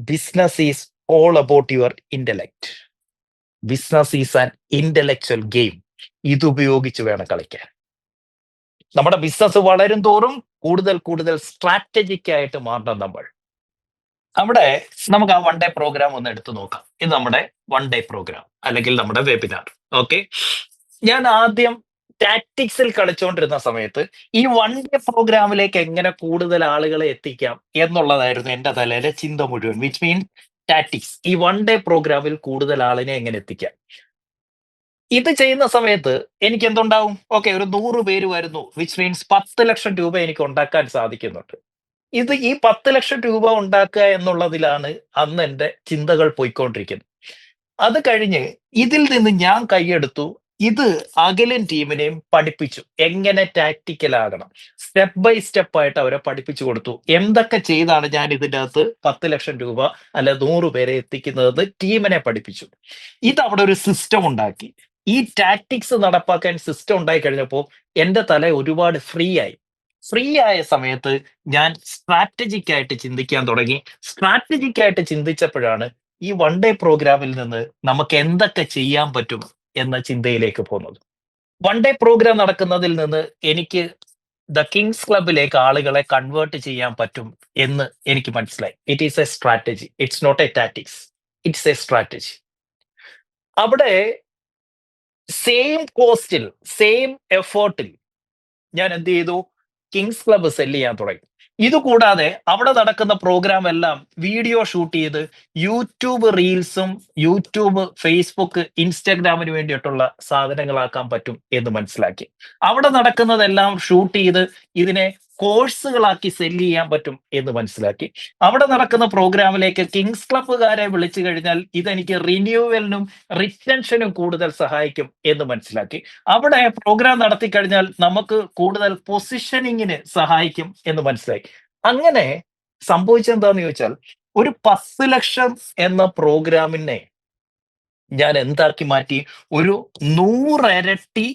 Business is all about your intellect business is an intellectual game ഇതുപയോഗിച്ച് വേണം കളിക്കാൻ. നമ്മുടെ ബിസിനസ് വളരും തോറും കൂടുതൽ കൂടുതൽ സ്ട്രാറ്റജിക് ആയിട്ട് മാറണം നമ്മൾ. അവിടെ നമുക്ക് ആ വൺ ഡേ പ്രോഗ്രാം ഒന്ന് എടുത്തു നോക്കാം. ഇത് നമ്മുടെ വൺ ഡേ പ്രോഗ്രാം അല്ലെങ്കിൽ നമ്മുടെ വെബിനാർ ഓക്കെ ഞാൻ ആദ്യം ടാറ്റിക്സിൽ കളിച്ചുകൊണ്ടിരുന്ന സമയത്ത് ഈ വൺ ഡേ പ്രോഗ്രാമിലേക്ക് എങ്ങനെ കൂടുതൽ ആളുകളെ എത്തിക്കാം എന്നുള്ളതായിരുന്നു എന്റെ തലയിലെ ചിന്ത മുഴുവൻ വിച്ച് മീൻ സ്റ്റാറ്റിക്സ് ഈ വൺ ഡേ പ്രോഗ്രാമിൽ കൂടുതൽ ആളിനെ എങ്ങനെ എത്തിക്കാം? ഇത് ചെയ്യുന്ന സമയത്ത് എനിക്ക് എന്തുണ്ടാവും? ഓക്കെ ഒരു നൂറ് പേര് വരുന്നു വിച്ച് മീൻസ് പത്ത് ലക്ഷം രൂപ എനിക്ക് ഉണ്ടാക്കാൻ സാധിക്കുന്നുണ്ട്. ഇത് ഈ പത്ത് ലക്ഷം രൂപ ഉണ്ടാക്കുക എന്നുള്ളതിലാണ് അന്ന് എന്റെ ചിന്തകൾ പോയിക്കൊണ്ടിരിക്കുന്നത്. അത് കഴിഞ്ഞ് ഇതിൽ നിന്ന് ഞാൻ കൈയെടുത്തു ഇത് അഖിലൻ ടീമിനെയും പഠിപ്പിച്ചു. എങ്ങനെ ടാക്ടിക്കൽ ആകണം? സ്റ്റെപ്പ് ബൈ സ്റ്റെപ്പ് ആയിട്ട് അവരെ പഠിപ്പിച്ചു കൊടുത്തു. എന്തൊക്കെ ചെയ്താണ് ഞാൻ ഇതിന്റെ അകത്ത് പത്ത് ലക്ഷം രൂപ അല്ല നൂറ് പേരെ എത്തിക്കുന്നതെന്ന് ടീമിനെ പഠിപ്പിച്ചു. ഇത് അവിടെ ഒരു സിസ്റ്റം ഉണ്ടാക്കി. ഈ ടാക്ടിക്സ് നടപ്പാക്കാൻ സിസ്റ്റം ഉണ്ടായി കഴിഞ്ഞപ്പോൾ എന്റെ തല ഒരുപാട് ഫ്രീ ആയി. ഫ്രീ ആയ സമയത്ത് ഞാൻ സ്ട്രാറ്റജിക് ആയിട്ട് ചിന്തിക്കാൻ തുടങ്ങി. സ്ട്രാറ്റജിക് ആയിട്ട് ചിന്തിച്ചപ്പോഴാണ് ഈ വൺ ഡേ പ്രോഗ്രാമിൽ നിന്ന് നമുക്ക് എന്തൊക്കെ ചെയ്യാൻ പറ്റും? എന്ന ചിന്തയിലേക്ക് പോകുന്നത്. വൺ ഡേ പ്രോഗ്രാം നടക്കുന്നതിൽ നിന്ന് എനിക്ക് ദ കിങ്സ് ക്ലബിലേക്ക് ആളുകളെ കൺവേർട്ട് ചെയ്യാൻ പറ്റും എന്ന് എനിക്ക് മനസ്സിലായി. It is a strategy it's not a tactics it's a strategy അവിടെ സെയിം കോസ്റ്റിൽ സെയിം എഫേർട്ടിൽ ഞാൻ എന്ത് ചെയ്തു? കിങ്സ് ക്ലബ് സെല്ല് ചെയ്യാൻ തുടങ്ങി. ഇതുകൂടാതെ അവിടെ നടക്കുന്ന പ്രോഗ്രാം എല്ലാം വീഡിയോ ഷൂട്ട് ചെയ്ത് യൂട്യൂബ് റീൽസും യൂട്യൂബ് ഫേസ്ബുക്ക് ഇൻസ്റ്റാഗ്രാമിന് വേണ്ടിയിട്ടുള്ള സാധനങ്ങളാക്കാൻ പറ്റും എന്ന് മനസ്സിലാക്കി. അവിടെ നടക്കുന്നതെല്ലാം ഷൂട്ട് ചെയ്ത് ഇതിനെ കോഴ്സുകളാക്കി സെൽ ചെയ്യാൻ പറ്റും എന്ന് മനസ്സിലാക്കി. അവിടെ നടക്കുന്ന പ്രോഗ്രാമിലേക്ക് കിങ്സ് ക്ലബ്ബുകാരെ വിളിച്ചു കഴിഞ്ഞാൽ ഇതെനിക്ക് റിന്യൂവലിനും റിറ്റൻഷനും കൂടുതൽ സഹായിക്കും എന്ന് മനസ്സിലാക്കി. അവിടെ പ്രോഗ്രാം നടത്തി കഴിഞ്ഞാൽ നമുക്ക് കൂടുതൽ പൊസിഷനിങ്ങിന് സഹായിക്കും എന്ന് മനസ്സിലാക്കി അങ്ങനെ സംഭവിച്ചെന്താന്ന് ചോദിച്ചാൽ ഒരു പത്ത് ലക്ഷം എന്ന പ്രോഗ്രാമിനെ ഞാൻ എന്താക്കി മാറ്റി? ഒരു നൂറരട്ടി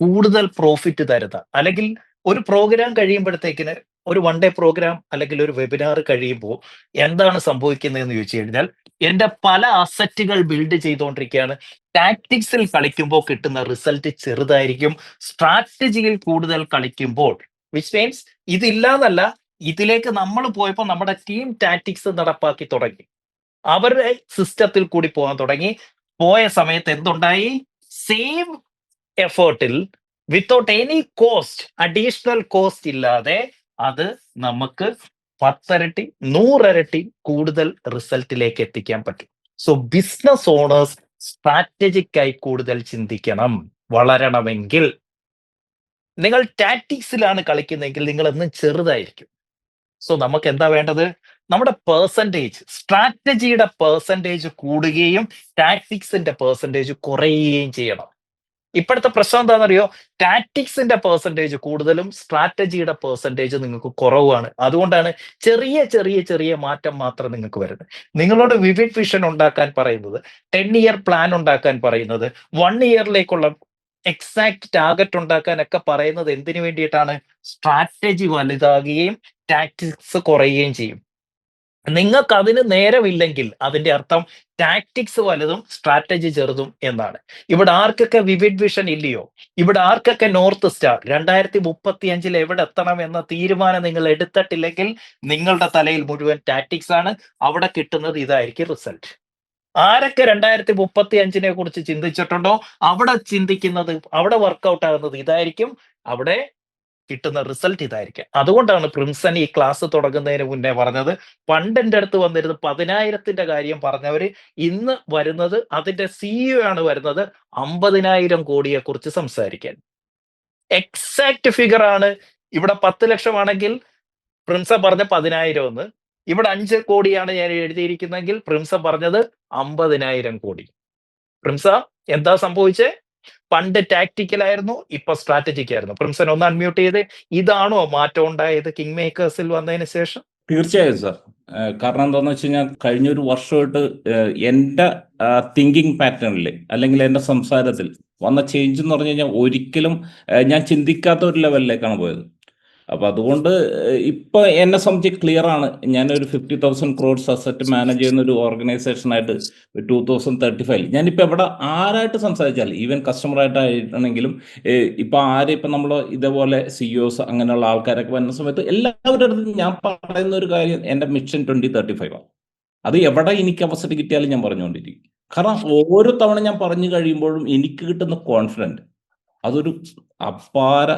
കൂടുതൽ പ്രോഫിറ്റ് തരുന്ന അല്ലെങ്കിൽ ഒരു പ്രോഗ്രാം കഴിയുമ്പോഴത്തേക്കിന് ഒരു വൺ ഡേ പ്രോഗ്രാം അല്ലെങ്കിൽ ഒരു വെബിനാർ കഴിയുമ്പോൾ എന്താണ് സംഭവിക്കുന്നതെന്ന് ചോദിച്ചു കഴിഞ്ഞാൽ എന്റെ പല അസറ്റുകൾ ബിൽഡ് ചെയ്തുകൊണ്ടിരിക്കുകയാണ്. ടാക്ടിക്സിൽ കളിക്കുമ്പോൾ കിട്ടുന്ന റിസൾട്ട് ചെറുതായിരിക്കും. സ്ട്രാറ്റജിയിൽ കൂടുതൽ കളിക്കുമ്പോൾ വിച്ച് മീൻസ് ഇതില്ലാന്നല്ല ഇതിലേക്ക് നമ്മൾ പോയപ്പോൾ നമ്മുടെ ടീം ടാക്ടിക്സ് നടപ്പാക്കി തുടങ്ങി. അവരുടെ സിസ്റ്റത്തിൽ കൂടി പോകാൻ തുടങ്ങി. പോയ സമയത്ത് എന്തുണ്ടായി? Same എഫേർട്ടിൽ without any cost additional cost ഇല്ലാതെ അത് നമുക്ക് പത്തരട്ടി നൂറരട്ടി കൂടുതൽ റിസൾട്ടിലേക്ക് എത്തിക്കാൻ പറ്റും. സോ ബിസിനസ് ഓണേഴ്സ് സ്ട്രാറ്റജിക് ആയി കൂടുതൽ ചിന്തിക്കണം വളരണമെങ്കിൽ. നിങ്ങൾ ടാറ്റിക്സിലാണ് കളിക്കുന്നതെങ്കിൽ നിങ്ങൾ എന്നും ചെറുതായിരിക്കും. സോ നമുക്ക് എന്താ വേണ്ടത്? നമ്മുടെ പേഴ്സന്റേജ് സ്ട്രാറ്റജിയുടെ പേഴ്സന്റേജ് കൂടുകയും ടാറ്റിക്സിന്റെ പേഴ്സന്റേജ് കുറയുകയും ചെയ്യണം. ഇപ്പോഴത്തെ പ്രശ്നം എന്താണെന്നറിയോ? ടാറ്റിക്സിന്റെ പെർസെന്റേജ് കൂടുതലും സ്ട്രാറ്റജിയുടെ പെർസെന്റേജ് നിങ്ങൾക്ക് കുറവാണ്. അതുകൊണ്ടാണ് ചെറിയ ചെറിയ ചെറിയ മാറ്റം മാത്രം നിങ്ങൾക്ക് വരുന്നത്. നിങ്ങളോട് വിവിഡ് വിഷൻ ഉണ്ടാക്കാൻ പറയുന്നത് ടെൻ ഇയർ പ്ലാൻ ഉണ്ടാക്കാൻ പറയുന്നത് വൺ ഇയറിലേക്കുള്ള എക്സാക്ട് ടാർഗറ്റ് ഉണ്ടാക്കാനൊക്കെ പറയുന്നത് എന്തിനു വേണ്ടിയിട്ടാണ്? സ്ട്രാറ്റജി വലുതാകുകയും ടാക്ടിക്സ് കുറയുകയും ചെയ്യും. നിങ്ങൾക്ക് അതിന് നേരമില്ലെങ്കിൽ അതിന്റെ അർത്ഥം ടാക്ടിക്സ് വലുതും സ്ട്രാറ്റജി ചെറുതും എന്നാണ്. ഇവിടെ ആർക്കൊക്കെ വിവിഡ് വിഷൻ ഇല്ലയോ? ഇവിടെ ആർക്കൊക്കെ നോർത്ത് സ്റ്റാർ രണ്ടായിരത്തി മുപ്പത്തി അഞ്ചിൽ എവിടെ എത്തണം എന്ന തീരുമാനം നിങ്ങൾ എടുത്തിട്ടില്ലെങ്കിൽ നിങ്ങളുടെ തലയിൽ മുഴുവൻ ടാക്ടിക്സ് ആണ്. അവിടെ കിട്ടുന്നത് ഇതായിരിക്കും റിസൾട്ട് ആരൊക്കെ രണ്ടായിരത്തി മുപ്പത്തി അഞ്ചിനെ കുറിച്ച് ചിന്തിച്ചിട്ടുണ്ടോ? അവിടെ ചിന്തിക്കുന്നത് അവിടെ വർക്കൗട്ട് ആകുന്നത് ഇതായിരിക്കും. അവിടെ കിട്ടുന്ന റിസൾട്ട് ഇതായിരിക്കും. അതുകൊണ്ടാണ് പ്രിൻസൺ ഈ ക്ലാസ് തുടങ്ങുന്നതിന് മുന്നേ പറഞ്ഞത് പണ്ട് എന്റെ അടുത്ത് വന്നിരുന്നത് പതിനായിരത്തിന്റെ കാര്യം പറഞ്ഞവർ ഇന്ന് വരുന്നത് അതിന്റെ സിഇഒ ആണ് വരുന്നത് അമ്പതിനായിരം കോടിയെ കുറിച്ച് സംസാരിക്കാൻ. എക്സാക്ട് ഫിഗർ ആണ്. ഇവിടെ പത്ത് ലക്ഷമാണെങ്കിൽ പ്രിൻസ പറഞ്ഞ പതിനായിരം എന്ന്. ഇവിടെ അഞ്ച് കോടിയാണ് ഞാൻ എഴുതിയിരിക്കുന്നതെങ്കിൽ പ്രിൻസ പറഞ്ഞത് അമ്പതിനായിരം കോടി. പ്രിൻസ എന്താ സംഭവിച്ചേ? പണ്ട് ടാക്ടിക്കൽ ആയിരുന്നു ഇപ്പൊ സ്ട്രാറ്റജിക് ആയിരുന്നു പ്രിൻസൻ ഒന്ന് അൺമ്യൂട്ട് ചെയ്ത് ഇതാണോ മാറ്റം ഉണ്ടായത് കിങ് മേക്കേഴ്സിൽ വന്നതിന് ശേഷം? തീർച്ചയായും സാർ കാരണം എന്താണെന്ന് വെച്ച് കഴിഞ്ഞാൽ കഴിഞ്ഞൊരു വർഷമായിട്ട് എന്റെ തിങ്കിങ് പാറ്റേണിൽ അല്ലെങ്കിൽ എന്റെ സംസാരത്തിൽ വന്ന ചേഞ്ച് എന്ന് പറഞ്ഞു കഴിഞ്ഞാൽ ഒരിക്കലും ഞാൻ ചിന്തിക്കാത്ത ഒരു ലെവലിലേക്കാണ് പോയത്. അപ്പൊ അതുകൊണ്ട് ഇപ്പൊ എന്നെ സംബന്ധിച്ച് ക്ലിയർ ആണ്. ഞാനൊരു fifty thousand crores asset manage ചെയ്യുന്ന ഒരു ഓർഗനൈസേഷനായിട്ട് ടൂ തൗസൻഡ് തേർട്ടി ഫൈവ് ഞാനിപ്പോൾ എവിടെ ആരായിട്ട് സംസാരിച്ചാൽ ഈവൻ കസ്റ്റമർ കസ്റ്റമറായിട്ടാണെങ്കിലും ഇപ്പൊ ആരെ ഇപ്പൊ നമ്മൾ ഇതേപോലെ സിഇഒസ് അങ്ങനെയുള്ള ആൾക്കാരൊക്കെ വരുന്ന സമയത്ത് എല്ലാവരുടെ അടുത്തും ഞാൻ പറയുന്ന ഒരു കാര്യം എന്റെ മിഷൻ ട്വന്റി തേർട്ടി ഫൈവ് ആണ്. അത് എവിടെ എനിക്ക് അവസരം കിട്ടിയാലും ഞാൻ പറഞ്ഞുകൊണ്ടിരിക്കും. കാരണം ഓരോ തവണ ഞാൻ പറഞ്ഞു കഴിയുമ്പോഴും എനിക്ക് കിട്ടുന്ന കോൺഫിഡന്റ് അതൊരു അപാര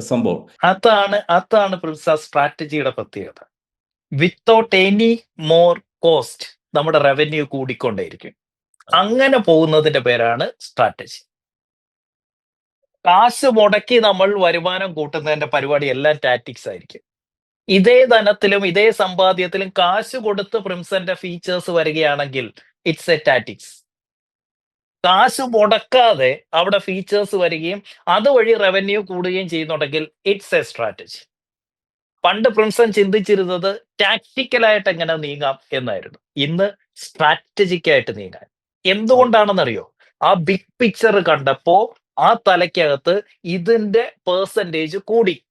സംഭവം. അതാണ് അതാണ് സ്ട്രാറ്റജിയുടെ പ്രത്യേകത. വിത്തൗട്ട് എനി മോർ കോസ്റ്റ് നമ്മുടെ റവന്യൂ കൂടിക്കൊണ്ടേയിരിക്കും. അങ്ങനെ പോകുന്നതിന്റെ പേരാണ് സ്ട്രാറ്റജി. കാശ് മുടക്കി നമ്മൾ വരുമാനം കൂട്ടുന്നതിന്റെ പരിപാടി എല്ലാം ടാറ്റിക്സ് ആയിരിക്കും. ഇതേ ധനത്തിലും ഇതേ സമ്പാദ്യത്തിലും കാശ് കൊടുത്ത് പ്രിംസന്റെ ഫീച്ചേഴ്സ് വരികയാണെങ്കിൽ ഇറ്റ്സ് എ ടാറ്റിക്സ് കാശ് മുടക്കാതെ അവിടെ ഫീച്ചേഴ്സ് വരികയും അതുവഴി റവന്യൂ കൂടുകയും ചെയ്യുന്നുണ്ടെങ്കിൽ ഇറ്റ്സ് എ സ്ട്രാറ്റജി പണ്ട് പ്രിൻസൺ ചിന്തിച്ചിരുന്നത് ടാക്ടിക്കലായിട്ട് എങ്ങനെ നീങ്ങാം എന്നായിരുന്നു. ഇന്ന് സ്ട്രാറ്റജിക്കായിട്ട് നീങ്ങാൻ. എന്തുകൊണ്ടാണെന്നറിയോ? ആ ബിഗ് പിക്ചർ കണ്ടപ്പോ ആ തലയ്ക്കകത്ത് ഇതിന്റെ പേഴ്സന്റേജ് കൂടി.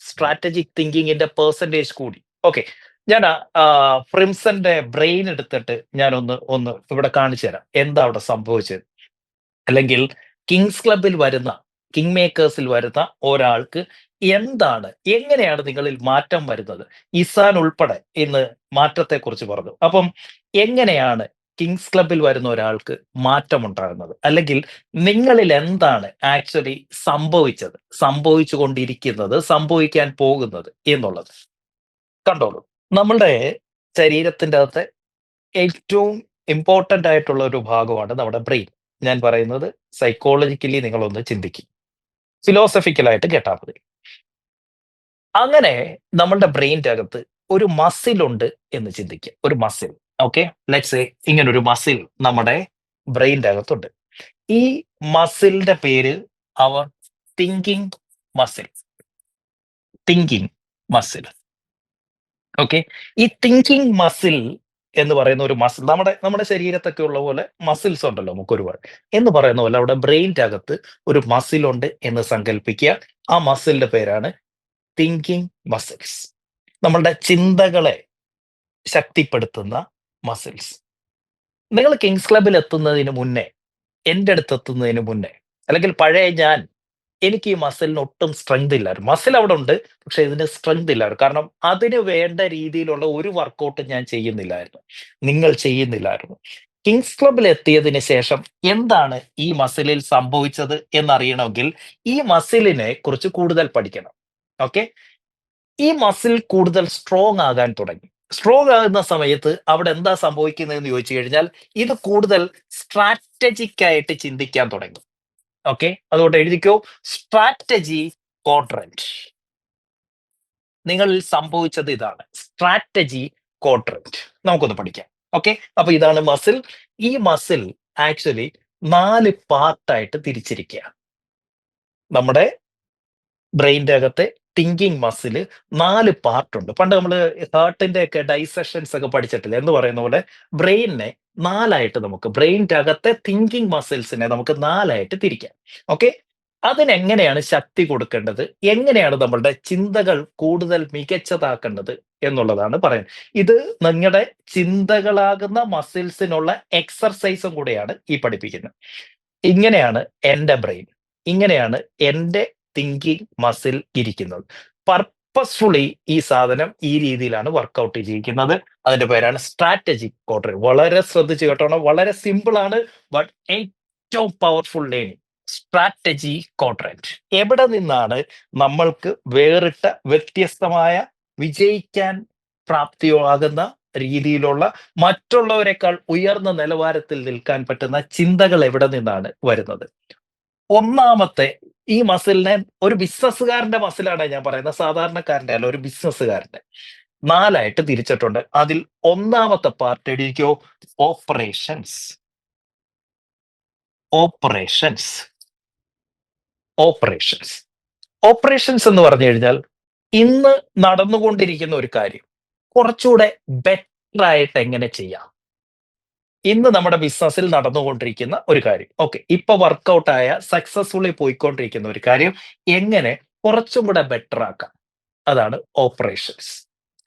സ്ട്രാറ്റജിക് തിങ്കിങ്ങിന്റെ പേഴ്സന്റേജ് കൂടി. ഓക്കെ ഞാൻ ഫ്രിംസന്റെ ബ്രെയിൻ എടുത്തിട്ട് ഞാൻ ഒന്ന് ഒന്ന് ഇവിടെ കാണിച്ചു തരാം. എന്താ അവിടെ സംഭവിച്ചത്? അല്ലെങ്കിൽ കിങ്സ് ക്ലബിൽ വരുന്ന കിങ് മേക്കേഴ്സിൽ വരുന്ന ഒരാൾക്ക് എന്താണ് എങ്ങനെയാണ് നിങ്ങളിൽ മാറ്റം വരുന്നത്? ഇസാൻ ഉൾപ്പെടെ ഇന്ന് മാറ്റത്തെക്കുറിച്ച് പറഞ്ഞു. അപ്പം എങ്ങനെയാണ് കിങ്സ് ക്ലബിൽ വരുന്ന ഒരാൾക്ക് മാറ്റം ഉണ്ടാകുന്നത് അല്ലെങ്കിൽ നിങ്ങളിൽ എന്താണ് ആക്ച്വലി സംഭവിച്ചത്? സംഭവിച്ചു കൊണ്ടിരിക്കുന്നത് സംഭവിക്കാൻ പോകുന്നത് എന്നുള്ളത്. കണ്ടോളൂ. നമ്മളുടെ ശരീരത്തിന്റെ അകത്തെ ഏറ്റവും ഇമ്പോർട്ടന്റ് ആയിട്ടുള്ള ഒരു ഭാഗമാണ് നമ്മുടെ ബ്രെയിൻ ഞാൻ പറയുന്നത് സൈക്കോളജിക്കലി നിങ്ങളൊന്ന് ചിന്തിക്കും. ഫിലോസഫിക്കലായിട്ട് കേട്ടാൽ മതി. അങ്ങനെ നമ്മളുടെ ബ്രെയിന്റെ അകത്ത് ഒരു മസിൽ ഉണ്ട് എന്ന് ചിന്തിക്കുക ഒരു മസിൽ ഓക്കെ ലെറ്റ്സ് ഇങ്ങനെ ഒരു മസിൽ നമ്മുടെ ബ്രെയിന്റെ അകത്തുണ്ട്. ഈ മസിലിന്റെ പേര് അവർ thinking muscle thinking muscle okay ഈ തിങ്കിങ് മസിൽ എന്ന് പറയുന്ന ഒരു മസിൽ നമ്മുടെ നമ്മുടെ ശരീരത്തൊക്കെ ഉള്ള പോലെ മസിൽസ് ഉണ്ടല്ലോ നമുക്ക് ഒരുപാട് എന്ന് പറയുന്ന പോലെ അവിടെ ബ്രെയിന്റെ അകത്ത് ഒരു മസിൽ ഉണ്ട് എന്ന് സങ്കല്പിക്കുക ആ മസിലിന്റെ പേരാണ് തിങ്കിങ് മസിൽസ് നമ്മളുടെ ചിന്തകളെ ശക്തിപ്പെടുത്തുന്ന മസിൽസ് നിങ്ങൾ കിങ്സ് ക്ലബിൽ എത്തുന്നതിന് മുന്നേ എന്റെ അടുത്ത് എത്തുന്നതിന് മുന്നേ അല്ലെങ്കിൽ പഴയ ഞാൻ എനിക്ക് ഈ മസിലിന് ഒട്ടും സ്ട്രെങ്ത് ഇല്ലായിരുന്നു. മസിൽ അവിടെ ഉണ്ട് പക്ഷെ ഇതിന് സ്ട്രെങ്ത് ഇല്ലായിരുന്നു. കാരണം അതിന് വേണ്ട രീതിയിലുള്ള ഒരു വർക്കൗട്ട് ഞാൻ ചെയ്യുന്നില്ലായിരുന്നു. നിങ്ങൾ ചെയ്യുന്നില്ലായിരുന്നു. കിങ്സ് ക്ലബിൽ എത്തിയതിന് ശേഷം എന്താണ് ഈ മസിലിൽ സംഭവിച്ചത് എന്നറിയണമെങ്കിൽ ഈ മസിലിനെ കുറിച്ച് കൂടുതൽ പഠിക്കണം. ഓക്കെ ഈ മസിൽ കൂടുതൽ സ്ട്രോങ് ആകാൻ തുടങ്ങി. സ്ട്രോങ് ആകുന്ന സമയത്ത് അവിടെ എന്താ സംഭവിക്കുന്നതെന്ന് ചോദിച്ചു കഴിഞ്ഞാൽ ഇത് കൂടുതൽ സ്ട്രാറ്റജിക് ആയിട്ട് ചിന്തിക്കാൻ തുടങ്ങി. ഓക്കെ അതുകൊണ്ട് എഴുതിക്കോ സ്ട്രാറ്റജി ക്വാഡ്രന്റ് നിങ്ങളിൽ സംഭവിച്ചത് ഇതാണ് സ്ട്രാറ്റജി ക്വാഡ്രന്റ് നമുക്കൊന്ന് പഠിക്കാം. ഓക്കെ അപ്പൊ ഇതാണ് മസിൽ ഈ മസിൽ ആക്ച്വലി നാല് പാർട്ടായിട്ട് തിരിച്ചിരിക്കുക നമ്മുടെ ബ്രെയിന്റെ അകത്തെ തിങ്കിങ് മസിൽ നാല് പാർട്ടുണ്ട് പണ്ട് നമ്മൾ ഹാർട്ടിന്റെ ഒക്കെ ഡൈസെഷൻസ് ഒക്കെ പഠിച്ചിട്ടില്ല? എന്ന് പറയുന്ന പോലെ ബ്രെയിനിനെ നാലായിട്ട് നമുക്ക് ബ്രെയിന്റെ അകത്തെ തിങ്കിങ് മസിൽസിനെ നമുക്ക് നാലായിട്ട് തിരിക്കാം. ഓക്കെ അതിനെങ്ങനെയാണ് ശക്തി കൊടുക്കേണ്ടത്? എങ്ങനെയാണ് നമ്മളുടെ ചിന്തകൾ കൂടുതൽ മികച്ചതാക്കേണ്ടത് എന്നുള്ളതാണ് പറയുന്നത്. ഇത് നിങ്ങളുടെ ചിന്തകളാകുന്ന മസിൽസിനുള്ള എക്സർസൈസും കൂടെയാണ് ഈ പഠിപ്പിക്കുന്നത്. ഇങ്ങനെയാണ് എന്റെ ബ്രെയിൻ. ഇങ്ങനെയാണ് എന്റെ തിങ്കിങ് മസിൽ ഇരിക്കുന്നത്. പർപ്പസ്ഫുള്ളി ഈ സാധനം ഈ രീതിയിലാണ് വർക്കൗട്ട് ചെയ്തിരിക്കുന്നത് അതിന്റെ പേരാണ് സ്ട്രാറ്റജിക് കോട്ടർ വളരെ ശ്രദ്ധിച്ച് കേട്ടോണം. വളരെ സിമ്പിൾ ആണ് ബട്ട് ഏറ്റവും പവർഫുൾ ലേണിംഗ് സ്ട്രാറ്റജി കോൺട്രാക്ട് എവിടെ നിന്നാണ് നമ്മൾക്ക് വേറിട്ട വ്യത്യസ്തമായ വിജയിക്കാൻ പ്രാപ്തിയാകുന്ന രീതിയിലുള്ള മറ്റുള്ളവരെക്കാൾ ഉയർന്ന നിലവാരത്തിൽ നിൽക്കാൻ പറ്റുന്ന ചിന്തകൾ എവിടെ നിന്നാണ് വരുന്നത്? ഒന്നാമത്തെ ഈ മസിലിനെ ഒരു ബിസിനസ്സുകാരന്റെ മസിലാണ് ഞാൻ പറയുന്നത്. സാധാരണക്കാരന്റെ അല്ല ഒരു ബിസിനസ്സുകാരന്റെ നാലായിട്ട് തിരിച്ചിട്ടുണ്ട്. അതിൽ ഒന്നാമത്തെ പാർട്ട് എഴുതിക്കോ? ഓപ്പറേഷൻസ്. ഓപ്പറേഷൻസ്. ഓപ്പറേഷൻസ്. ഓപ്പറേഷൻസ് എന്ന് പറഞ്ഞു കഴിഞ്ഞാൽ ഇന്ന് നടന്നുകൊണ്ടിരിക്കുന്ന ഒരു കാര്യം. കുറച്ചുകൂടെ ബെറ്റർ ആയിട്ട് എങ്ങനെ ചെയ്യാം? ഇന്ന് നമ്മുടെ ബിസിനസ്സിൽ നടന്നുകൊണ്ടിരിക്കുന്ന ഒരു കാര്യം. ഓക്കെ ഇപ്പൊ ആയ സക്സസ്ഫുള്ളി പോയിക്കൊണ്ടിരിക്കുന്ന ഒരു കാര്യം. എങ്ങനെ കുറച്ചും കൂടെ ബെറ്റർ ആക്കാം? അതാണ് ഓപ്പറേഷൻസ്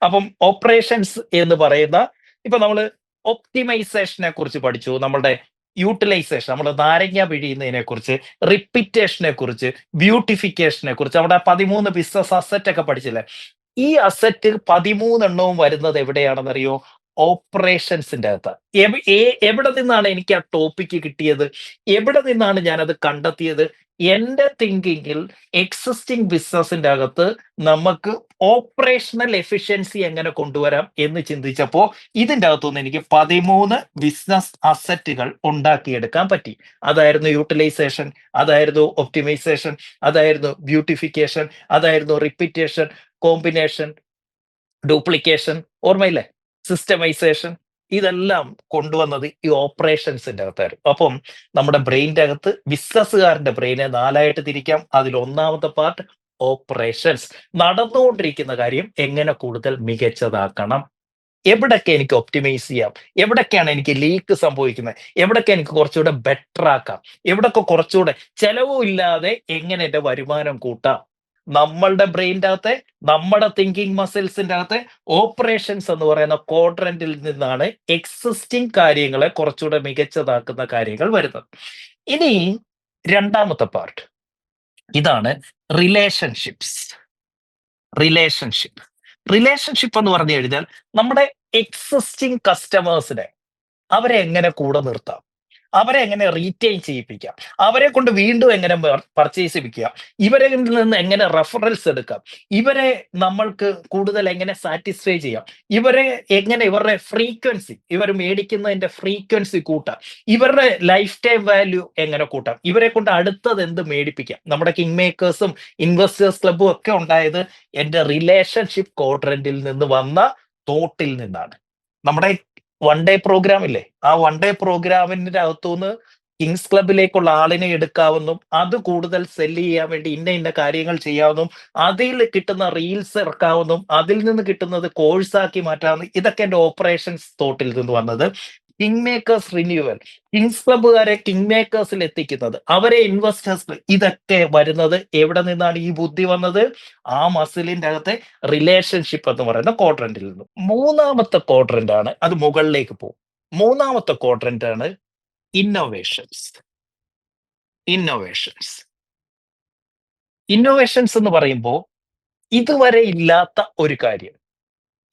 അപ്പം ഓപ്പറേഷൻസ് എന്ന് പറയുന്ന ഇപ്പൊ നമ്മൾ ഒപ്റ്റിമൈസേഷനെ കുറിച്ച് പഠിച്ചു. നമ്മളുടെ യൂട്ടിലൈസേഷൻ നമ്മൾ നാരങ്ങ പിഴിയുന്നതിനെ കുറിച്ച് റിപ്പിറ്റേഷനെ കുറിച്ച് ബ്യൂട്ടിഫിക്കേഷനെ കുറിച്ച് നമ്മുടെ പതിമൂന്ന് ബിസിനസ് അസറ്റ് ഒക്കെ പഠിച്ചില്ലേ? ഈ അസറ്റ് പതിമൂന്നെണ്ണവും വരുന്നത് എവിടെയാണെന്നറിയോ? ഓപ്പറേഷൻസിന്റെ അകത്ത്. എവിടെ നിന്നാണ് എനിക്ക് ആ ടോപ്പിക്ക് കിട്ടിയത്? എവിടെ നിന്നാണ് ഞാനത് കണ്ടെത്തിയത്? എന്റെ തിങ്കിങ്ങിൽ എക്സിസ്റ്റിംഗ് ബിസിനസിന്റെ അകത്ത് നമുക്ക് ഓപ്പറേഷണൽ എഫിഷ്യൻസി എങ്ങനെ കൊണ്ടുവരാം എന്ന് ചിന്തിച്ചപ്പോൾ ഇതിന്റെ അകത്തുനിന്ന് എനിക്ക് പതിമൂന്ന് ബിസിനസ് അസറ്റുകൾ ഉണ്ടാക്കിയെടുക്കാൻ പറ്റി. അതായിരുന്നു യൂട്ടിലൈസേഷൻ അതായിരുന്നു ഒപ്റ്റിമൈസേഷൻ അതായിരുന്നു ബ്യൂട്ടിഫിക്കേഷൻ അതായിരുന്നു റിപ്പീറ്റേഷൻ കോമ്പിനേഷൻ ഡ്യൂപ്ലിക്കേഷൻ ഓർമ്മയില്ലേ? സിസ്റ്റമൈസേഷൻ ഇതെല്ലാം കൊണ്ടുവന്നത് ഈ ഓപ്പറേഷൻസിന്റെ അകത്തായിരുന്നു. അപ്പം നമ്മുടെ ബ്രെയിന്റെ അകത്ത് ബിസിനസ്സുകാരന്റെ ബ്രെയിനെ നാലായിട്ട് തിരിക്കാം. അതിൽ ഒന്നാമത്തെ പാർട്ട് ഓപ്പറേഷൻസ്. നടന്നുകൊണ്ടിരിക്കുന്ന കാര്യം എങ്ങനെ കൂടുതൽ മികച്ചതാക്കണം? എവിടൊക്കെ എനിക്ക് ഒപ്റ്റിമൈസ് ചെയ്യാം? എവിടൊക്കെയാണ് എനിക്ക് ലീക്ക് സംഭവിക്കുന്നത്? എവിടൊക്കെ എനിക്ക് കുറച്ചുകൂടെ ബെറ്റർ ആക്കാം? എവിടൊക്കെ കുറച്ചുകൂടെ ചെലവും ഇല്ലാതെ എങ്ങനെ എന്റെ വരുമാനം കൂട്ടാം? നമ്മളുടെ ബ്രെയിന്റെ അകത്തെ നമ്മുടെ തിങ്കിങ് മസിൽസിന്റെ അകത്തെ ഓപ്പറേഷൻസ് എന്ന് പറയുന്ന ക്വാഡ്രന്റിൽ നിന്നാണ് എക്സിസ്റ്റിംഗ് കാര്യങ്ങളെ കുറച്ചുകൂടെ മികച്ചതാക്കുന്ന കാര്യങ്ങൾ വരുന്നത്. ഇനി രണ്ടാമത്തെ പാർട്ട് ഇതാണ് റിലേഷൻഷിപ്സ് റിലേഷൻഷിപ്പ് റിലേഷൻഷിപ്പ് എന്ന് പറഞ്ഞു കഴിഞ്ഞാൽ നമ്മുടെ എക്സിസ്റ്റിംഗ് കസ്റ്റമേഴ്സിനെ അവരെ എങ്ങനെ കൂടെ നിർത്താം? അവരെ എങ്ങനെ റീറ്റെയിൻ ചെയ്യിപ്പിക്കാം അവരെ കൊണ്ട് വീണ്ടും എങ്ങനെ പർച്ചേസ് ചെയ്യിപ്പിക്കാം ഇവരെ നിന്ന് എങ്ങനെ റെഫറൻസ് എടുക്കാം ഇവരെ നമ്മൾക്ക് കൂടുതൽ എങ്ങനെ സാറ്റിസ്ഫൈ ചെയ്യാം? ഇവരെ എങ്ങനെ ഇവരുടെ ഫ്രീക്വൻസി ഇവർ മേടിക്കുന്നതിന്റെ ഫ്രീക്വൻസി കൂട്ടാം. ഇവരുടെ ലൈഫ് ടൈം വാല്യൂ എങ്ങനെ കൂട്ടാം? ഇവരെ കൊണ്ട് അടുത്തത് എന്ത് മേടിപ്പിക്കാം? നമ്മുടെ കിങ് മേക്കേഴ്സും ഇൻവെസ്റ്റേഴ്സ് ക്ലബും ഒക്കെ ഉണ്ടായത് എന്റെ റിലേഷൻഷിപ്പ് ക്വാഡ്രന്റിൽ നിന്ന് വന്ന തോട്ടിൽ നിന്നാണ്. നമ്മുടെ വൺ ഡേ പ്രോഗ്രാം ഇല്ലേ? ആ വൺ ഡേ പ്രോഗ്രാമിന്റെ അകത്തുനിന്ന് കിങ്സ് ക്ലബിലേക്കുള്ള ആളിനെ എടുക്കാവുന്നതും അത് കൂടുതൽ സെല്ല് ചെയ്യാൻ വേണ്ടി ഇന്ന ഇന്ന കാര്യങ്ങൾ ചെയ്യാവുന്നതും അതിൽ കിട്ടുന്ന റീൽസ് ഇറക്കാവുന്നതും അതിൽ നിന്ന് കിട്ടുന്നത് കോഴ്സാക്കി മാറ്റാവുന്ന ഇതൊക്കെ എന്റെ ഓപ്പറേഷൻസ് തോട്ടിൽ നിന്ന് വന്നത്. കിങ് മേക്കേഴ്സ് റിന്യൂവൽ കിങ്സ് ക്ലബ്ബുകാരെ കിങ് മേക്കേഴ്സിൽ എത്തിക്കുന്നത്. അവരെ ഇൻവെസ്റ്റേഴ്സ് ഇതൊക്കെ വരുന്നത് എവിടെ നിന്നാണ് ഈ ബുദ്ധി വന്നത്? ആ മസിലിന്റെ അകത്തെ റിലേഷൻഷിപ്പ് എന്ന് പറയുന്ന ക്വാഡ്രന്റിൽ നിന്നും. മൂന്നാമത്തെ ക്വാഡ്രന്റ് ആണ് അത് മുകളിലേക്ക് പോകും. മൂന്നാമത്തെ ക്വാഡ്രന്റ് ആണ് ഇന്നോവേഷൻസ് ഇന്നോവേഷൻസ് ഇന്നോവേഷൻസ് എന്ന് പറയുമ്പോൾ ഇതുവരെ ഇല്ലാത്ത ഒരു കാര്യം.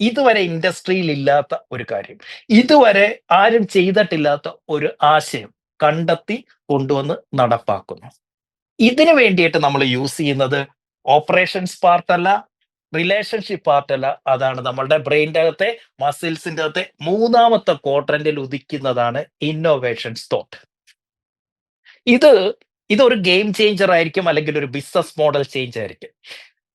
ഇതുവരെ ഇൻഡസ്ട്രിയിൽ ഇല്ലാത്ത ഒരു കാര്യം. ഇതുവരെ ആരും ചെയ്തിട്ടില്ലാത്ത ഒരു ആശയം കണ്ടെത്തി കൊണ്ടുവന്ന് നടപ്പാക്കുന്നു. ഇതിനു വേണ്ടിയിട്ട് നമ്മൾ യൂസ് ചെയ്യുന്നത് ഓപ്പറേഷൻസ് പാർട്ടല്ല റിലേഷൻഷിപ്പ് പാർട്ടല്ല. അതാണ് നമ്മളുടെ ബ്രെയിന്റെ അകത്തെ മസിൽസിന്റെ അകത്തെ മൂന്നാമത്തെ ക്വാർട്ടറിൽ ഉദിക്കുന്നതാണ് ഇന്നോവേഷൻസ് തോട്ട് ഇത് ഇതൊരു ഗെയിം ചേഞ്ചർ ആയിരിക്കും അല്ലെങ്കിൽ ഒരു ബിസിനസ് മോഡൽ ചേഞ്ച് ആയിരിക്കും.